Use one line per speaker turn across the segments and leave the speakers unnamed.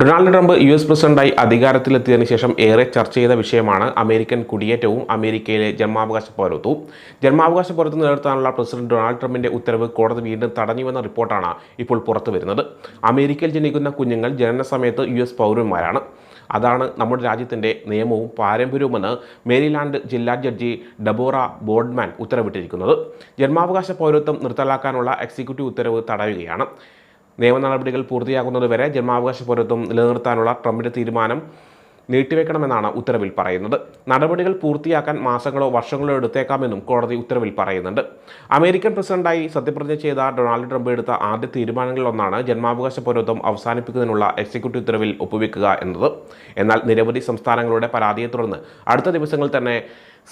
Donald Trump U S പ്രസിഡന്റായി അധികാരത്തിലെത്തിയതിനു ശേഷം ഏറെ ചർച്ച ചെയ്ത വിഷയമാണ് അമേരിക്കൻ കുടിയേറ്റവും അമേരിക്കയിലെ ജന്മാവകാശ പൗരത്വവും ജന്മാവകാശ പൗരത്വം നിലനിർത്താനുള്ള പ്രസിഡന്റ് ഡൊണാൾഡ് ട്രംപിന്റെ ഉത്തരവ് കോടതി വീണ്ടും തടഞ്ഞുവെന്ന റിപ്പോർട്ടാണ് ഇപ്പോൾ പുറത്തു വരുന്നത് അമേരിക്കയിൽ ജനിക്കുന്ന കുഞ്ഞുങ്ങൾ ജനന സമയത്ത് യു എസ് പൗരന്മാരാണ്. അതാണ് നമ്മുടെ രാജ്യത്തിന്റെ നിയമവും പാരമ്പര്യവുമെന്ന് മേരിലാൻഡ് ജില്ലാ ജഡ്ജി ഡബോറ ബോർഡ്മാൻ ഉത്തരവിട്ടിരിക്കുന്നത്. ജന്മാവകാശ പൗരത്വം നിർത്തലാക്കാനുള്ള എക്സിക്യൂട്ടീവ് ഉത്തരവ് തടയുകയാണ്. നിയമ നടപടികൾ പൂർത്തിയാകുന്നതുവരെ ജന്മാവകാശ പൗരത്വം നിലനിർത്താനുള്ള ട്രംപിന്റെ തീരുമാനം നീട്ടിവെക്കണമെന്നാണ് ഉത്തരവിൽ പറയുന്നത്. നടപടികൾ പൂർത്തിയാക്കാൻ മാസങ്ങളോ വർഷങ്ങളോ എടുത്തേക്കാമെന്നും കോടതി ഉത്തരവിൽ പറയുന്നുണ്ട്. അമേരിക്കൻ പ്രസിഡന്റായി സത്യപ്രതിജ്ഞ ചെയ്ത ഡൊണാൾഡ് ട്രംപ് എടുത്ത ആദ്യ തീരുമാനങ്ങളിലൊന്നാണ് ജന്മാവകാശ പൗരത്വം അവസാനിപ്പിക്കുന്നതിനുള്ള എക്സിക്യൂട്ടീവ് ഉത്തരവിൽ ഒപ്പുവെക്കുക എന്നത്. എന്നാൽ നിരവധി സംസ്ഥാനങ്ങളുടെ പരാതിയെ തുടർന്ന് അടുത്ത ദിവസങ്ങളിൽ തന്നെ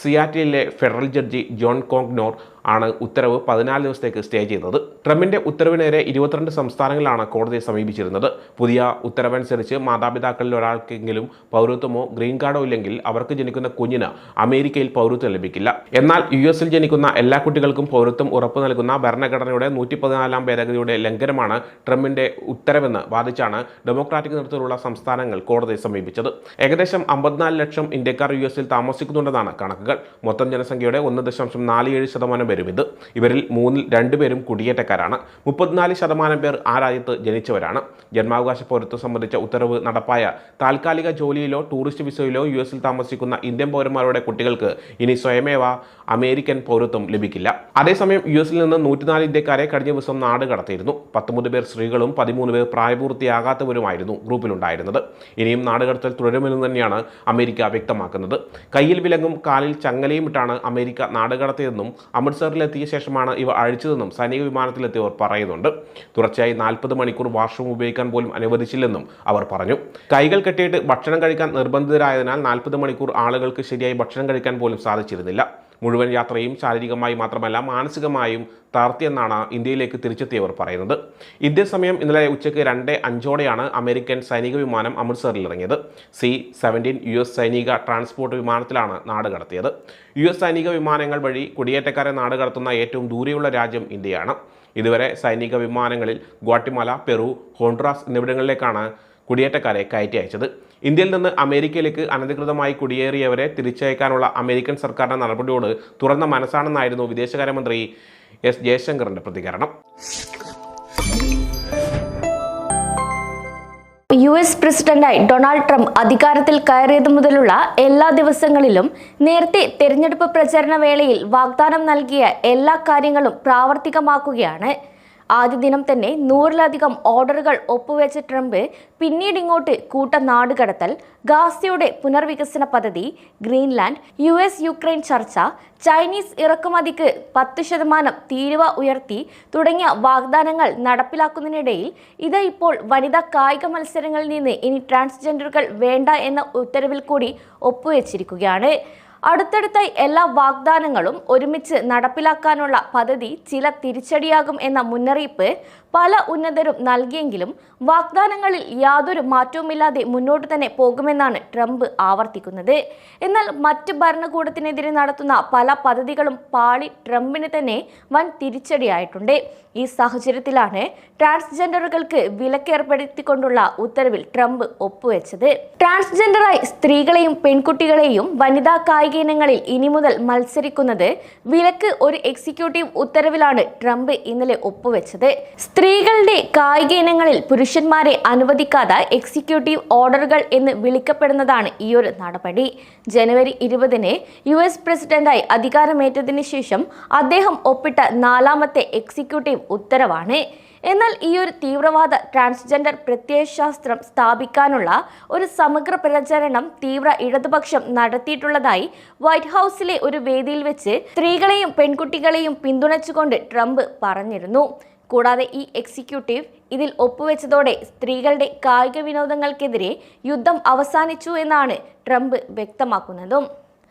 സിയാറ്റിലെ ഫെഡറൽ ജഡ്ജി ജോൺ കോങ്നോർ ആണ് ഉത്തരവ് പതിനാല് ദിവസത്തേക്ക് സ്റ്റേ ചെയ്തത്. ട്രംപിന്റെ ഉത്തരവിനെതിരെ ഇരുപത്തിരണ്ട് സംസ്ഥാനങ്ങളാണ് കോടതിയെ സമീപിച്ചിരുന്നത്. പുതിയ ഉത്തരവനുസരിച്ച് മാതാപിതാക്കളിൽ ഒരാൾക്കെങ്കിലും പൗരത്വമോ ഗ്രീൻ കാർഡോ ഇല്ലെങ്കിൽ അവർക്ക് ജനിക്കുന്ന കുഞ്ഞിന് അമേരിക്കയിൽ പൗരത്വം ലഭിക്കില്ല. എന്നാൽ യു എസിൽ ജനിക്കുന്ന എല്ലാ കുട്ടികൾക്കും പൗരത്വം ഉറപ്പു നൽകുന്ന ഭരണഘടനയുടെ നൂറ്റി പതിനാലാം ഭേദഗതിയുടെ ലംഘനമാണ് ട്രംപിന്റെ ഉത്തരവെന്ന് വാദിച്ചാണ് ഡെമോക്രാറ്റിക് നേതൃത്വത്തിലുള്ള സംസ്ഥാനങ്ങൾ കോടതിയെ സമീപിച്ചത്. ഏകദേശം അമ്പത്തിനാല് ലക്ഷം ഇന്ത്യക്കാർ യു എസിൽ താമസിക്കുന്നുണ്ടെന്നാണ് കണക്കുകൾ. മൊത്തം ജനസംഖ്യയുടെ ഒന്ന് ദശാംശം നാല് ഏഴ് ശതമാനം പേരും ഇത്. ഇവരിൽ മൂന്നിൽ രണ്ടുപേരും കുടിയേറ്റക്കാരാണ്. മുപ്പത്തിനാല് ശതമാനം പേർ ആ രാജ്യത്ത് ജനിച്ചവരാണ്. ജന്മാവകാശ പൗരത്വം സംബന്ധിച്ച ഉത്തരവ് നടപ്പായ താൽക്കാലിക ജോലിയിലോ ടൂറിസ്റ്റ് വിസയിലോ യു എസിൽ താമസിക്കുന്ന ഇന്ത്യൻ പൗരന്മാരുടെ കുട്ടികൾക്ക് ഇനി സ്വയമേവ അമേരിക്കൻ പൗരത്വം ലഭിക്കില്ല. അതേസമയം യു എസിൽ നിന്ന് നൂറ്റിനാല് ഇന്ത്യക്കാരെ കഴിഞ്ഞ ദിവസം നാട് കടത്തിയിരുന്നു. പത്തൊമ്പത് പേർ സ്ത്രീകളും പതിമൂന്ന് പേർ പ്രായപൂർത്തിയാകാത്തവരുമായിരുന്നു ഗ്രൂപ്പിലുണ്ടായിരുന്നത്. ഇനിയും നാടുകടത്തൽ തുടരുമെന്ന് തന്നെയാണ് അമേരിക്ക വ്യക്തമാക്കുന്നത്. കയ്യിൽ വിലങ്ങും കാലിൽ ചങ്ങലയും ഇട്ടാണ് അമേരിക്ക നാടുകടത്തിയതെന്നും അമൃത്സറിലെത്തിയ ശേഷമാണ് ഇവ അഴിച്ചതെന്നും സൈനിക വിമാനത്തിലെത്തിയവർ പറയുന്നുണ്ട്. തുടർച്ചയായി നാൽപ്പത് മണിക്കൂർ വാഷ്റൂം ഉപയോഗിക്കാൻ പോലും അനുവദിച്ചില്ലെന്നും അവർ പറഞ്ഞു. കൈകൾ കെട്ടിയിട്ട് ഭക്ഷണം കഴിക്കാൻ നിർബന്ധിതരായതിനാൽ നാൽപ്പത് മണിക്കൂർ ആളുകൾക്ക് ശരിയായി ഭക്ഷണം കഴിക്കാൻ പോലും സാധിച്ചിരുന്നില്ല. മുഴുവൻ യാത്രയും ശാരീരികമായി മാത്രമല്ല മാനസികമായും തളർത്തിയെന്നാണ് ഇന്ത്യയിലേക്ക് തിരിച്ചെത്തിയവർ പറയുന്നത്. ഇന്ത്യൻ സമയം ഇന്നലെ ഉച്ചയ്ക്ക് രണ്ട് അഞ്ചോടെയാണ് അമേരിക്കൻ സൈനിക വിമാനം അമൃത്സറിൽ ഇറങ്ങിയത് സി സെവന്റീൻ യു എസ് സൈനിക ട്രാൻസ്പോർട്ട് വിമാനത്തിലാണ് നാട് കടത്തിയത്. യു എസ് സൈനിക വിമാനങ്ങൾ വഴി കുടിയേറ്റക്കാരെ നാട് കടത്തുന്ന ഏറ്റവും ദൂരെയുള്ള രാജ്യം ഇന്ത്യയാണ്. ഇതുവരെ സൈനിക വിമാനങ്ങളിൽ ഗ്വാട്ടിമല പെറു ഹോണ്ട്രാസ് എന്നിവിടങ്ങളിലേക്കാണ് കുടിയേറ്റക്കാരെ കയറ്റി അയച്ചത്. ഇന്ത്യയിൽ നിന്ന് അമേരിക്കയിലേക്ക് അനധികൃതമായി കുടിയേറിയവരെ തിരിച്ചയക്കാനുള്ള അമേരിക്കൻ സർക്കാരിന്റെ നടപടിയോട് തുറന്ന മനസ്സാണെന്നായിരുന്നു വിദേശകാര്യമന്ത്രി എസ് ജയശങ്കറിന്റെ പ്രതികരണം.
യു എസ് പ്രസിഡന്റായി ഡൊണാൾഡ് ട്രംപ് അധികാരത്തിൽ കയറിയതു മുതലുള്ള എല്ലാ ദിവസങ്ങളിലും നേരത്തെ തെരഞ്ഞെടുപ്പ് പ്രചരണ വേളയിൽ വാഗ്ദാനം നൽകിയ എല്ലാ കാര്യങ്ങളും പ്രാവർത്തികമാക്കുകയാണ്. ആദ്യ ദിനം തന്നെ നൂറിലധികം ഓർഡറുകൾ ഒപ്പുവെച്ച ട്രംപ് പിന്നീട് ഇങ്ങോട്ട് കൂട്ട നാടുകടത്തൽ ഗാസയുടെ പുനർവികസന പദ്ധതി ഗ്രീൻലാൻഡ് യു എസ് യുക്രൈൻ ചർച്ച ചൈനീസ് ഇറക്കുമതിക്ക് പത്ത് ശതമാനം തീരുവ ഉയർത്തി തുടങ്ങിയ വാഗ്ദാനങ്ങൾ നടപ്പിലാക്കുന്നതിനിടയിൽ ഇത് ഇപ്പോൾ വനിതാ കായിക മത്സരങ്ങളിൽ നിന്ന് ഇനി ട്രാൻസ്ജെൻഡറുകൾ വേണ്ട എന്ന ഉത്തരവിൽ കൂടി ഒപ്പുവെച്ചിരിക്കുകയാണ്. അടുത്തടുത്തായി എല്ലാ വാഗ്ദാനങ്ങളും ഒരുമിച്ച് നടപ്പിലാക്കാനുള്ള പദ്ധതി ചില തിരിച്ചടിയാകും എന്ന മുന്നറിയിപ്പ് പല ഉന്നതരും നൽകിയെങ്കിലും വാഗ്ദാനങ്ങളിൽ യാതൊരു മാറ്റവുമില്ലാതെ മുന്നോട്ട് തന്നെ പോകുമെന്നാണ് ട്രംപ് ആവർത്തിക്കുന്നത്. എന്നാൽ മറ്റ് ഭരണകൂടത്തിനെതിരെ നടത്തുന്ന പല പദ്ധതികളും പാളി ട്രംപിന് തന്നെ വൻ തിരിച്ചടിയായിട്ടുണ്ട്. ഈ സാഹചര്യത്തിലാണ് ട്രാൻസ്ജെൻഡറുകൾക്ക് വിലക്കേർപ്പെടുത്തിക്കൊണ്ടുള്ള ഉത്തരവിൽ ട്രംപ് ഒപ്പുവെച്ചത്. ട്രാൻസ്ജെൻഡറായി സ്ത്രീകളെയും പെൺകുട്ടികളെയും വനിതാ കായിക ഇനങ്ങളിൽ ഇനി മുതൽ മത്സരിക്കുന്നത് വിലക്ക് ഒരു എക്സിക്യൂട്ടീവ് ഉത്തരവിലാണ് ട്രംപ് ഇന്നലെ ഒപ്പുവെച്ചത്. സ്ത്രീകളുടെ കായിക ഇനങ്ങളിൽ പുരുഷന്മാരെ അനുവദിക്കാതെ എക്സിക്യൂട്ടീവ് ഓർഡറുകൾ എന്ന് വിളിക്കപ്പെടുന്നതാണ് ഈ ഒരു നടപടി. ജനുവരി ഇരുപതിന് യു എസ് പ്രസിഡന്റായി അധികാരമേറ്റതിനു ശേഷം അദ്ദേഹം ഒപ്പിട്ട നാലാമത്തെ എക്സിക്യൂട്ടീവ് ഉത്തരവാണ്. എന്നാൽ ഈ ഒരു തീവ്രവാദ ട്രാൻസ്ജെൻഡർ പ്രത്യയശാസ്ത്രം സ്ഥാപിക്കാനുള്ള ഒരു സമഗ്ര പ്രചരണം തീവ്ര ഇടതുപക്ഷം നടത്തിയിട്ടുള്ളതായി വൈറ്റ് ഹൗസിലെ ഒരു വേദിയിൽ വെച്ച് സ്ത്രീകളെയും പെൺകുട്ടികളെയും പിന്തുണച്ചുകൊണ്ട് ട്രംപ് പറഞ്ഞിരുന്നു. കൂടാതെ ഈ എക്സിക്യൂട്ടീവ് ഇതിൽ ഒപ്പുവെച്ചതോടെ സ്ത്രീകളുടെ കായിക വിനോദങ്ങൾക്കെതിരെ യുദ്ധം അവസാനിച്ചു എന്നാണ് ട്രംപ് വ്യക്തമാക്കുന്നതും.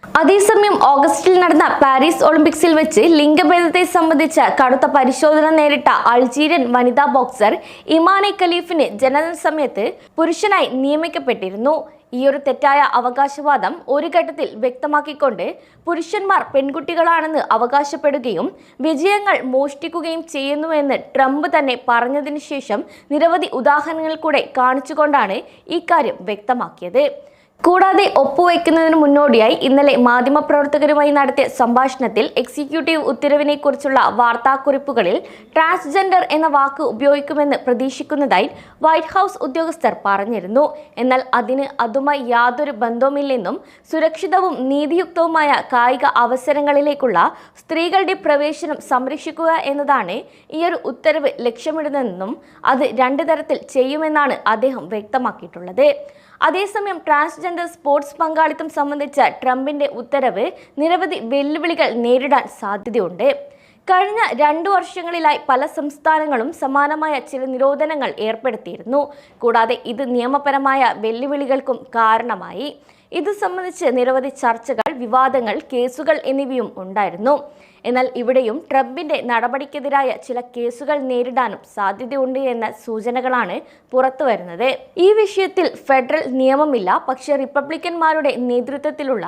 അതേസമയം ഓഗസ്റ്റിൽ നടന്ന പാരീസ് ഒളിമ്പിക്സിൽ വെച്ച് ലിംഗഭേദത്തെ സംബന്ധിച്ച കടുത്ത പരിശോധന നേരിട്ട അൾജീരിയൻ വനിതാ ബോക്സർ ഇമാനെ ഖലീഫിന് ജനന സമയത്ത് പുരുഷനായി നിയമിക്കപ്പെട്ടിരുന്നു. ഈയൊരു തെറ്റായ അവകാശവാദം ഒരു ഘട്ടത്തിൽ വ്യക്തമാക്കിക്കൊണ്ട് പുരുഷന്മാർ പെൺകുട്ടികളാണെന്ന് അവകാശപ്പെടുകയും വിജയങ്ങൾ മോഷ്ടിക്കുകയും ചെയ്യുന്നുവെന്ന് ട്രംപ് തന്നെ പറഞ്ഞതിനു ശേഷം നിരവധി ഉദാഹരണങ്ങൾ കൂടെ കാണിച്ചുകൊണ്ടാണ് ഇക്കാര്യം വ്യക്തമാക്കിയത്. കൂടാതെ ഒപ്പുവെക്കുന്നതിന് മുന്നോടിയായി ഇന്നലെ മാധ്യമപ്രവർത്തകരുമായി നടത്തിയ സംഭാഷണത്തിൽ എക്സിക്യൂട്ടീവ് ഉത്തരവിനെ കുറിച്ചുള്ള വാർത്താക്കുറിപ്പുകളിൽ ട്രാൻസ്ജെൻഡർ എന്ന വാക്ക് ഉപയോഗിക്കുമെന്ന് പ്രതീക്ഷിക്കുന്നതായി വൈറ്റ് ഹൗസ് ഉദ്യോഗസ്ഥർ പറഞ്ഞിരുന്നു. എന്നാൽ അതിന് അതുമായി യാതൊരു ബന്ധവുമില്ലെന്നും സുരക്ഷിതവും നീതിയുക്തവുമായ കായിക അവസരങ്ങളിലേക്കുള്ള സ്ത്രീകളുടെ പ്രവേശനം സംരക്ഷിക്കുക എന്നതാണ് ഈയൊരു ഉത്തരവ് ലക്ഷ്യമിടുന്നതെന്നും അത് രണ്ട് തരത്തിൽ ചെയ്യുമെന്നാണ് അദ്ദേഹം വ്യക്തമാക്കിയിട്ടുള്ളത്. അതേസമയം ട്രാൻസ്ജെൻഡർ സ്പോർട്സ് പങ്കാളിത്തം സംബന്ധിച്ച ട്രംപിന്റെ ഉത്തരവ് നിരവധി വെല്ലുവിളികൾ നേരിടാൻ സാധ്യതയുണ്ട്. കഴിഞ്ഞ രണ്ടു വർഷങ്ങളിലായി പല സംസ്ഥാനങ്ങളും സമാനമായ ചില നിരോധനങ്ങൾ ഏർപ്പെടുത്തിയിരുന്നു. കൂടാതെ ഇത് നിയമപരമായ വെല്ലുവിളികൾക്കും കാരണമായി. ഇത് സംബന്ധിച്ച് നിരവധി ചർച്ചകൾ വിവാദങ്ങൾ കേസുകൾ എന്നിവയും ഉണ്ടായിരുന്നു. എന്നാൽ ഇവിടെയും ട്രംപിന്റെ നടപടിക്കെതിരായ ചില കേസുകൾ നേരിടാനും സാധ്യതയുണ്ട് എന്ന സൂചനകളാണ് പുറത്തുവരുന്നത് ഈ വിഷയത്തിൽ ഫെഡറൽ നിയമമില്ല. പക്ഷേ റിപ്പബ്ലിക്കന്മാരുടെ നേതൃത്വത്തിലുള്ള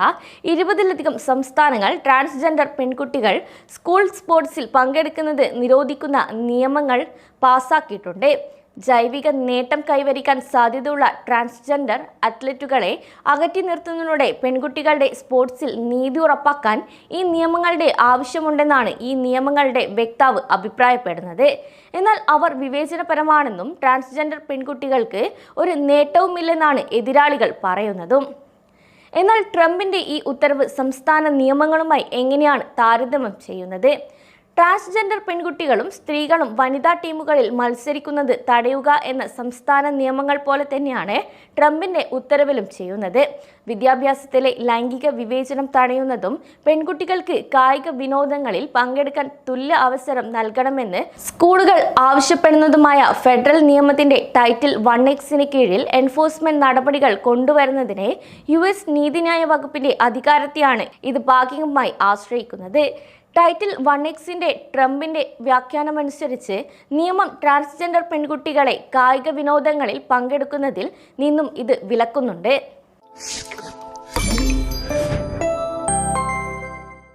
ഇരുപതിലധികം സംസ്ഥാനങ്ങൾ ട്രാൻസ്ജെൻഡർ പെൺകുട്ടികൾ സ്കൂൾ സ്പോർട്സിൽ പങ്കെടുക്കുന്നത് നിരോധിക്കുന്ന നിയമങ്ങൾ പാസാക്കിയിട്ടുണ്ട്. ജൈവിക നേട്ടം കൈവരിക്കാൻ സാധ്യതയുള്ള ട്രാൻസ്ജെൻഡർ അത്ലറ്റുകളെ അകറ്റി നിർത്തുന്നതിലൂടെ പെൺകുട്ടികളുടെ സ്പോർട്സിൽ നീതി ഉറപ്പാക്കാൻ ഈ നിയമങ്ങളുടെ ആവശ്യമുണ്ടെന്നാണ് ഈ നിയമങ്ങളുടെ വ്യക്താവ് അഭിപ്രായപ്പെടുന്നത്. എന്നാൽ അവർ വിവേചനപരമാണെന്നും ട്രാൻസ്ജെൻഡർ പെൺകുട്ടികൾക്ക് ഒരു നേട്ടവുമില്ലെന്നാണ് എതിരാളികൾ പറയുന്നതും. എന്നാൽ ട്രംപിന്റെ ഈ ഉത്തരവ് സംസ്ഥാന നിയമങ്ങളുമായി എങ്ങനെയാണ് താരതമ്യം ചെയ്യുന്നത്? ട്രാൻസ്ജെൻഡർ പെൺകുട്ടികളും സ്ത്രീകളും വനിതാ ടീമുകളിൽ മത്സരിക്കുന്നത് തടയുക എന്ന സംസ്ഥാന നിയമങ്ങൾ പോലെ തന്നെയാണ് ട്രംപിന്റെ ഉത്തരവിലും ചെയ്യുന്നത്. വിദ്യാഭ്യാസത്തിലെ ലൈംഗിക വിവേചനം തടയുന്നതും പെൺകുട്ടികൾക്ക് കായിക വിനോദങ്ങളിൽ പങ്കെടുക്കാൻ തുല്യ അവസരം നൽകണമെന്ന് സ്കൂളുകൾ ആവശ്യപ്പെടുന്നതുമായ ഫെഡറൽ നിയമത്തിന്റെ ടൈറ്റിൽ വൺ എക്സിന് കീഴിൽ എൻഫോഴ്സ്മെന്റ് നടപടികൾ കൊണ്ടുവരുന്നതിനെ യു എസ് നീതിന്യായ വകുപ്പിന്റെ അധികാരത്തെയാണ് ഇത് ഭാഗികമായി ആശ്രയിക്കുന്നത്. ടൈറ്റിൽ വൺ എക്സിന്റെ ട്രംപിന്റെ വ്യാഖ്യാനമനുസരിച്ച് നിയമം ട്രാൻസ്ജെൻഡർ പെൺകുട്ടികളെ കായിക വിനോദങ്ങളിൽ പങ്കെടുക്കുന്നതിൽ നിന്നും ഇത് വിലക്കുന്നുണ്ട്.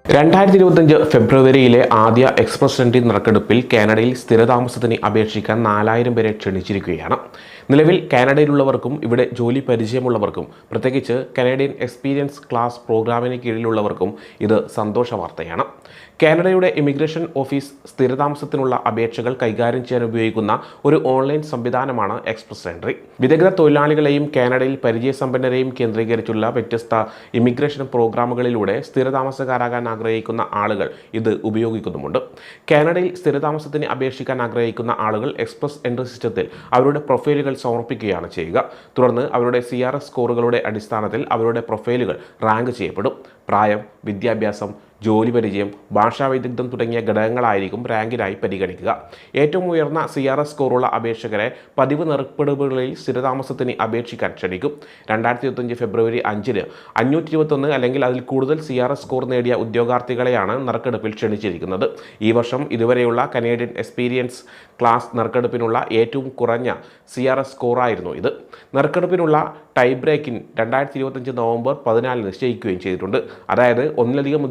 രണ്ടായിരത്തി ഇരുപത്തഞ്ച് ഫെബ്രുവരിയിലെ ആദ്യ എക്സ്പ്രസ് എൻട്രി നറുക്കെടുപ്പിൽ കാനഡയിൽ സ്ഥിരതാമസത്തിന് അപേക്ഷിക്കാൻ നാലായിരം പേരെ ക്ഷണിച്ചിരിക്കുകയാണ്. നിലവിൽ കാനഡയിലുള്ളവർക്കും ഇവിടെ ജോലി പരിചയമുള്ളവർക്കും പ്രത്യേകിച്ച് കനേഡിയൻ എക്സ്പീരിയൻസ് ക്ലാസ് പ്രോഗ്രാമിന് കീഴിലുള്ളവർക്കും ഇത് സന്തോഷ വാർത്തയാണ്. കാനഡയുടെ ഇമിഗ്രേഷൻ ഓഫീസ് സ്ഥിരതാമസത്തിനുള്ള അപേക്ഷകൾ കൈകാര്യം ചെയ്യാൻ ഉപയോഗിക്കുന്ന ഒരു ഓൺലൈൻ സംവിധാനമാണ് എക്സ്പ്രസ് എൻട്രി. വിദഗ്ധ തൊഴിലാളികളെയും കാനഡയിൽ പരിചയസമ്പന്നരെയും കേന്ദ്രീകരിച്ചുള്ള വ്യത്യസ്ത ഇമിഗ്രേഷൻ പ്രോഗ്രാമുകളിലൂടെ സ്ഥിരതാമസക്കാരാകാൻ ആഗ്രഹിക്കുന്ന ആളുകൾ ഇത് ഉപയോഗിക്കുന്നുമുണ്ട്. കാനഡയിൽ സ്ഥിരതാമസത്തിന് അപേക്ഷിക്കാൻ ആഗ്രഹിക്കുന്ന ആളുകൾ എക്സ്പ്രസ് എൻട്രി സിസ്റ്റത്തിൽ അവരുടെ പ്രൊഫൈലുകൾ സമർപ്പിക്കുകയാണ് ചെയ്യുക. തുടർന്ന് അവരുടെ സി സ്കോറുകളുടെ അടിസ്ഥാനത്തിൽ അവരുടെ പ്രൊഫൈലുകൾ റാങ്ക് ചെയ്യപ്പെടും. പ്രായം വിദ്യാഭ്യാസം ജോലി പരിചയം ഭാഷാ വൈദഗ്ധ്യം തുടങ്ങിയ ഘടകങ്ങളായിരിക്കും റാങ്കിനായി പരിഗണിക്കുക. ഏറ്റവും ഉയർന്ന സി ആർ എസ് സ്കോറുള്ള അപേക്ഷകരെ പതിവ് നറുക്കെടുപ്പുകളിൽ സ്ഥിരതാമസത്തിന് അപേക്ഷിക്കാൻ ക്ഷണിക്കും രണ്ടായിരത്തി ഇരുപത്തഞ്ച് ഫെബ്രുവരി അഞ്ചിന് അഞ്ഞൂറ്റി ഇരുപത്തൊന്ന് അല്ലെങ്കിൽ അതിൽ കൂടുതൽ സി ആർ എസ് സ്കോർ നേടിയ ഉദ്യോഗാർത്ഥികളെയാണ് നറുക്കെടുപ്പിൽ ക്ഷണിച്ചിരിക്കുന്നത്. ഈ വർഷം ഇതുവരെയുള്ള കനേഡിയൻ എക്സ്പീരിയൻസ് ക്ലാസ് നറുക്കെടുപ്പിനുള്ള ഏറ്റവും കുറഞ്ഞ സി ആർ എസ് സ്കോറായിരുന്നു ഇത്. നറുക്കെടുപ്പിനുള്ള ടൈ ബ്രേക്കിൻ രണ്ടായിരത്തി ഇരുപത്തഞ്ച് നവംബർ പതിനാലിന് നിശ്ചയിക്കുകയും ചെയ്തിട്ടുണ്ട്. അതായത് ഒന്നിലധികം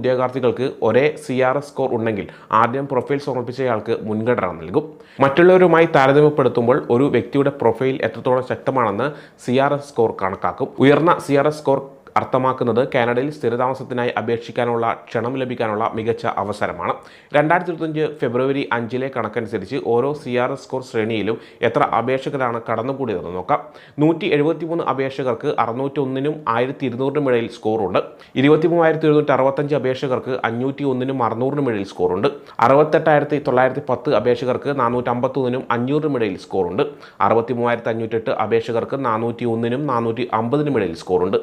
ഉദ്യോഗാർത്ഥികൾക്ക് ഒരേ സി ആർ എസ് സ്കോർ ഉണ്ടെങ്കിൽ ആദ്യം പ്രൊഫൈൽ സമർപ്പിച്ചയാൾക്ക് മുൻഗണന നൽകും. മറ്റുള്ളവരുമായി താരതമ്യപ്പെടുത്തുമ്പോൾ ഒരു വ്യക്തിയുടെ പ്രൊഫൈൽ എത്രത്തോളം ശക്തമാണെന്ന് സി ആർ എസ് സ്കോർ കണക്കാക്കും. ഉയർന്ന സി ആർ എസ് സ്കോർ അർത്ഥമാക്കുന്നത് കാനഡയിൽ സ്ഥിരതാമസത്തിനായി അപേക്ഷിക്കാനുള്ള ക്ഷണം ലഭിക്കാനുള്ള മികച്ച അവസരമാണ്. രണ്ടായിരത്തി ഇരുപത്തഞ്ച് ഫെബ്രുവരി അഞ്ചിലെ കണക്കനുസരിച്ച് ഓരോ സി ആർ എസ് സ്കോർ ശ്രേണിയിലും എത്ര അപേക്ഷകരാണ് കടന്നുകൂടിയതെന്ന് നോക്കാം. നൂറ്റി എഴുപത്തി മൂന്ന് അപേക്ഷകർക്ക് അറുന്നൂറ്റി ഒന്നിനും ആയിരത്തി ഇരുന്നൂറിനും ഇടയിൽ സ്കോറുണ്ട് ഇരുപത്തി മൂവായിരത്തി എഴുന്നൂറ്റി അറുപത്തഞ്ച് അപേക്ഷകർക്ക് അഞ്ഞൂറ്റി ഒന്നിനും അറുന്നൂറിനും ഇടയിൽ സ്കോറുണ്ട് അറുപത്തെട്ടായിരത്തി തൊള്ളായിരത്തി പത്ത് അപേക്ഷകർക്ക് നാനൂറ്റി അമ്പത്തൊന്നിനും അഞ്ഞൂറിനും ഇടയിൽ സ്കോറുണ്ട് അറുപത്തി മൂവായിരത്തി അഞ്ഞൂറ്റെട്ട് അപേക്ഷകർക്ക് നാനൂറ്റി ഒന്നിനും നാനൂറ്റി അമ്പതിനും ഇടയിൽ സ്കോറുണ്ട്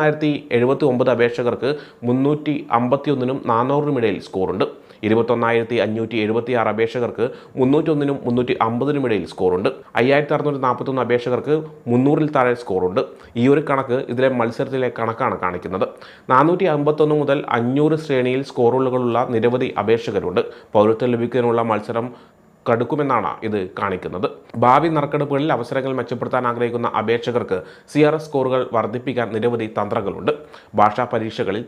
അമ്പത്തൊന്നായിരത്തി എഴുപത്തി ഒമ്പത് അപേക്ഷകർക്ക് മുന്നൂറ്റി അമ്പത്തി ഒന്നിനും നാനൂറിനും ഇടയിൽ സ്കോറുണ്ട്. ഇരുപത്തൊന്നായിരത്തി അഞ്ഞൂറ്റി എഴുപത്തി ആറ് അപേക്ഷകർക്ക് മുന്നൂറ്റൊന്നിനും മുന്നൂറ്റി അമ്പതിനും ഇടയിൽ സ്കോറുണ്ട്. അയ്യായിരത്തി അറുന്നൂറ്റി നാൽപ്പത്തൊന്ന് അപേക്ഷകർക്ക് മുന്നൂറിൽ താഴെ സ്കോറുണ്ട്. ഈ ഒരു കണക്ക് ഇതിലെ മത്സരത്തിലെ കണക്കാണ് കാണിക്കുന്നത്. നാനൂറ്റി അമ്പത്തൊന്ന് മുതൽ അഞ്ഞൂറ് ശ്രേണിയിൽ സ്കോറുകളുള്ള നിരവധി അപേക്ഷകരുണ്ട്. പൗരത്വം ലഭിക്കുന്നതിനുള്ള മത്സരം കടുക്കുമെന്നാണ് ഇത് കാണിക്കുന്നത്. ഭാവി നറുക്കെടുപ്പുകളിൽ അവസരങ്ങൾ മെച്ചപ്പെടുത്താൻ ആഗ്രഹിക്കുന്ന അപേക്ഷകർക്ക് സി ആർ എസ് സ്കോറുകൾ വർദ്ധിപ്പിക്കാൻ നിരവധി തന്ത്രങ്ങളുണ്ട്. ഭാഷാ പരീക്ഷകളിൽ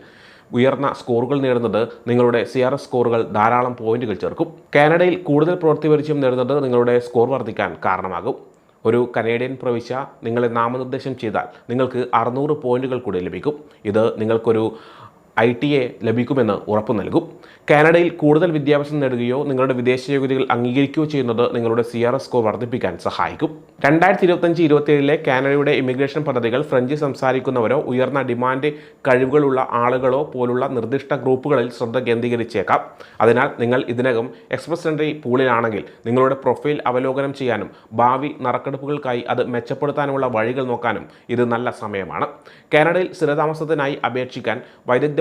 ഉയർന്ന സ്കോറുകൾ നേടുന്നത് നിങ്ങളുടെ സി ആർ എസ് സ്കോറുകൾ ധാരാളം പോയിന്റുകൾ ചേർക്കും. കാനഡയിൽ കൂടുതൽ പ്രവൃത്തി പരിചയം നേടുന്നത് നിങ്ങളുടെ സ്കോർ വർദ്ധിക്കാൻ കാരണമാകും. ഒരു കനേഡിയൻ പ്രവിശ്യ നിങ്ങളെ നാമനിർദ്ദേശം ചെയ്താൽ നിങ്ങൾക്ക് അറുന്നൂറ് പോയിന്റുകൾ കൂടി ലഭിക്കും. ഇത് നിങ്ങൾക്കൊരു ഐ ടി എ ലഭിക്കുമെന്ന് ഉറപ്പു നൽകും. കാനഡയിൽ കൂടുതൽ വിദ്യാഭ്യാസം നേടുകയോ നിങ്ങളുടെ വിദേശ യോഗ്യതകൾ അംഗീകരിക്കുകയോ ചെയ്യുന്നത് നിങ്ങളുടെ സി ആർ എസ് സ്കോർ വർദ്ധിപ്പിക്കാൻ സഹായിക്കും. രണ്ടായിരത്തി ഇരുപത്തഞ്ച് ഇരുപത്തിയേഴിലെ കാനഡയുടെ ഇമിഗ്രേഷൻ പദ്ധതികൾ ഫ്രഞ്ച് സംസാരിക്കുന്നവരോ ഉയർന്ന ഡിമാൻഡ് കഴിവുകളുള്ള ആളുകളോ പോലുള്ള നിർദ്ദിഷ്ട ഗ്രൂപ്പുകളിൽ ശ്രദ്ധ കേന്ദ്രീകരിച്ചേക്കാം. അതിനാൽ നിങ്ങൾ ഇതിനകം എക്സ്പ്രസ് എൻട്രി പൂളിലാണെങ്കിൽ നിങ്ങളുടെ പ്രൊഫൈൽ അവലോകനം ചെയ്യാനും ഭാവി നറുക്കെടുപ്പുകൾക്കായി അത് മെച്ചപ്പെടുത്താനുമുള്ള വഴികൾ നോക്കാനും ഇത് നല്ല സമയമാണ്. കാനഡയിൽ സ്ഥിരതാമസത്തിനായി അപേക്ഷിക്കാൻ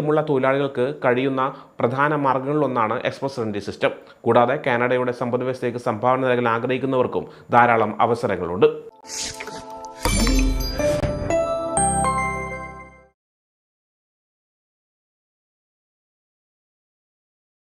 വൈദഗ്ധ്യമുള്ള തൊഴിലാളികൾക്ക് കഴിയുന്ന പ്രധാന മാർഗങ്ങളിലൊന്നാണ് എക്സ്പ്രസ് റെൻഡി സിസ്റ്റം കൂടാതെ കാനഡയുടെ സമ്പദ്വ്യവസ്ഥയ്ക്ക് സംഭാവന നൽകാൻ ആഗ്രഹിക്കുന്നവർക്കും ധാരാളം അവസരങ്ങളുണ്ട്.